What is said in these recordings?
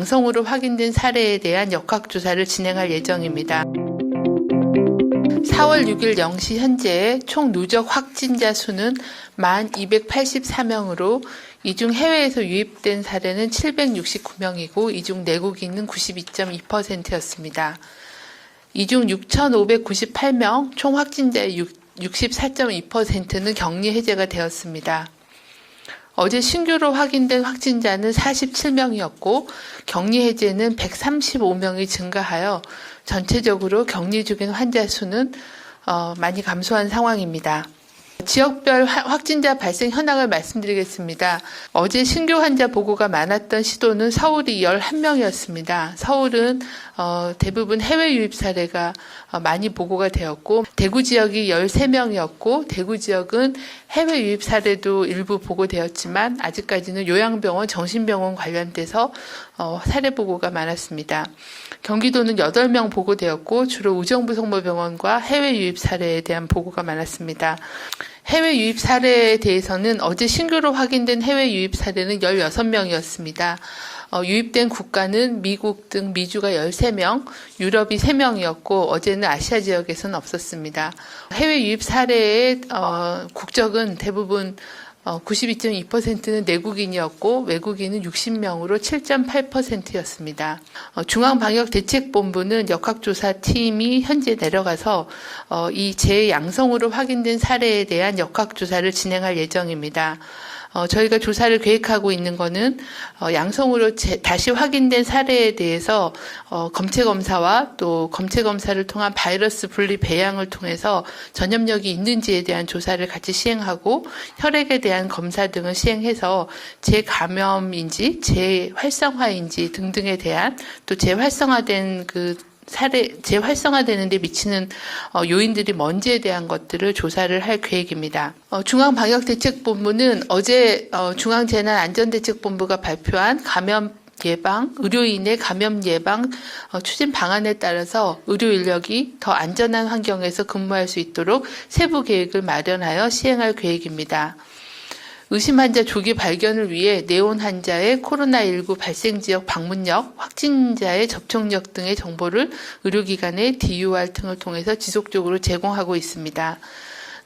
양성으로 확인된 사례에 대한 역학조사를 진행할 예정입니다. 4월 6일 0시 현재 총 누적 확진자 수는 1,284명으로 이 중 해외에서 유입된 사례는 769명이고 이 중 내국인은 92.2%였습니다. 이 중 6,598명 총 확진자의 64.2%는 격리 해제가 되었습니다. 어제 신규로 확인된 확진자는 47명이었고 격리 해제는 135명이 증가하여 전체적으로 격리 중인 환자 수는 어, 많이 감소한 상황입니다. 지역별 화- 확진자 발생 현황을 말씀드리겠습니다. 어제 신규 환자 보고가 많았던 시도는 서울이 11명이었습니다. 서울은 어, 대부분 해외 유입 사례가 어, 많이 보고가 되었고 대구 지역이 13명이었고 대구 지역은 해외 유입 사례도 일부 보고되었지만 아직까지는 요양병원, 정신병원 관련돼서 어, 사례 보고가 많았습니다. 경기도는 8명 보고되었고 주로 우정부 성모병원과 해외 유입 사례에 대한 보고가 많았습니다. 해외 유입 사례에 대해서는 어제 신규로 확인된 해외 유입 사례는 16명이었습니다. 어, 유입된 국가는 미국 등 미주가 13명, 유럽이 3명이었고 어제는 아시아 지역에서는 없었습니다. 해외 유입 사례의 어, 국적은 대부분 어, 92.2%는 내국인이었고 외국인은 60명으로 7.8%였습니다. 어, 중앙방역대책본부는 역학조사 팀이 현재 내려가서 어, 이 재양성으로 확인된 사례에 대한 역학조사를 진행할 예정입니다. 어, 저희가 조사를 계획하고 있는 거는 어, 양성으로 재- 다시 확인된 사례에 대해서 어, 검체 검사와 또 검체 검사를 통한 바이러스 분리 배양을 통해서 전염력이 있는지에 대한 조사를 같이 시행하고 혈액에 대한 검사 등을 시행해서 재감염인지 재활성화인지 등등에 대한 또 재활성화된 그 사례 재활성화되는데 미치는 어, 요인들이 뭔지에 대한 것들을 조사를 할 계획입니다. 어, 중앙방역대책본부는 어제 어, 중앙재난안전대책본부가 발표한 감염 예방, 의료인의 감염 예방 어, 추진 방안에 따라서 의료 인력이 더 안전한 환경에서 근무할 수 있도록 세부 계획을 마련하여 시행할 계획입니다. 의심 환자 조기 발견을 위해 내온 환자의 코로나19 발생 지역 방문력, 확진자의 접촉력 등의 정보를 의료기관의 DUR 등을 통해서 지속적으로 제공하고 있습니다.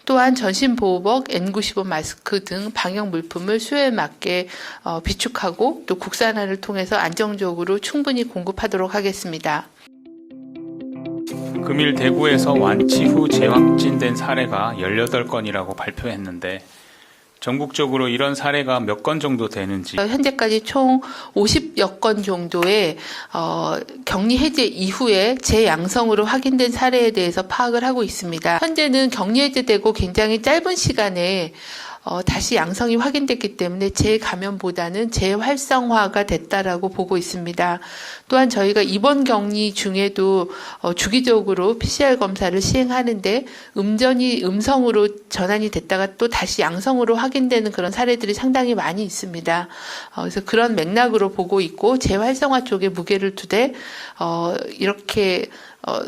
또한 전신보호복, N95 마스크 등 방역 물품을 수요에 맞게 어, 비축하고 또 국산화를 통해서 안정적으로 충분히 공급하도록 하겠습니다. 금일 대구에서 완치 후 재확진된 사례가 18건이라고 발표했는데 전국적으로 이런 사례가 몇 건 정도 되는지 현재까지 총 50여 건 정도의 어, 격리 해제 이후에 재양성으로 확인된 사례에 대해서 파악을 하고 있습니다. 현재는 격리 해제되고 굉장히 짧은 시간에 어, 다시 양성이 확인됐기 때문에 재감염보다는 재활성화가 됐다라고 보고 있습니다. 또한 저희가 이번 격리 중에도 어, 주기적으로 PCR 검사를 시행하는데 음전이 음성으로 전환이 됐다가 또 다시 양성으로 확인되는 그런 사례들이 상당히 많이 있습니다. 어, 그래서 그런 맥락으로 보고 있고 재활성화 쪽에 무게를 두되 어, 이렇게 어,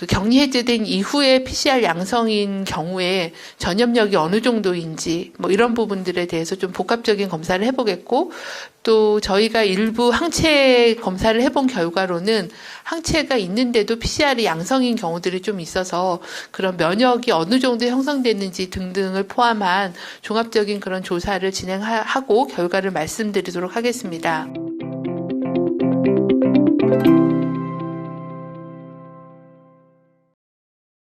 그 격리 해제된 이후에 PCR 양성인 경우에 전염력이 어느 정도인지 뭐 이런 부분들에 대해서 좀 복합적인 검사를 해보겠고 또 저희가 일부 항체 검사를 해본 결과로는 항체가 있는데도 PCR이 양성인 경우들이 좀 있어서 그런 면역이 어느 정도 형성됐는지 등등을 포함한 종합적인 그런 조사를 진행하고 결과를 말씀드리도록 하겠습니다.